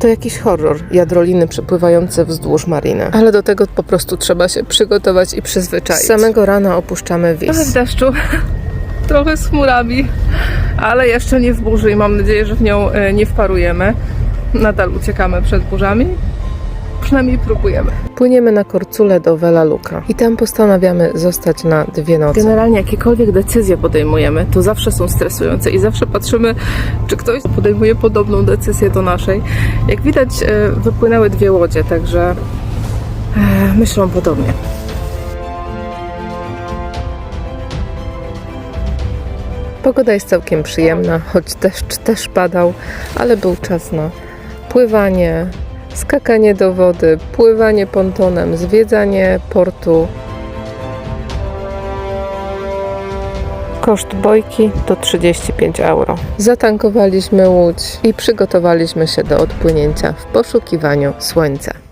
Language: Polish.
To jakiś horror, jadroliny przepływające wzdłuż mariny. Ale do tego po prostu trzeba się przygotować i przyzwyczaić. Z samego rana opuszczamy Trochę w Wis. deszczu, trochę z chmurami, ale jeszcze nie w burzy i mam nadzieję, że w nią e, nie wparujemy. Nadal uciekamy przed burzami. Przynajmniej próbujemy. Płyniemy na Korcule do Vela Luca i tam postanawiamy zostać na dwie noce. Generalnie jakiekolwiek decyzje podejmujemy, to zawsze są stresujące i zawsze patrzymy, czy ktoś podejmuje podobną decyzję do naszej. Jak widać, e, wypłynęły dwie łodzie, także e, myślą podobnie. Pogoda jest całkiem przyjemna, choć deszcz też padał, ale był czas na pływanie, skakanie do wody, pływanie pontonem, zwiedzanie portu. Koszt bojki to 35 euro. Zatankowaliśmy łódź i przygotowaliśmy się do odpłynięcia w poszukiwaniu słońca.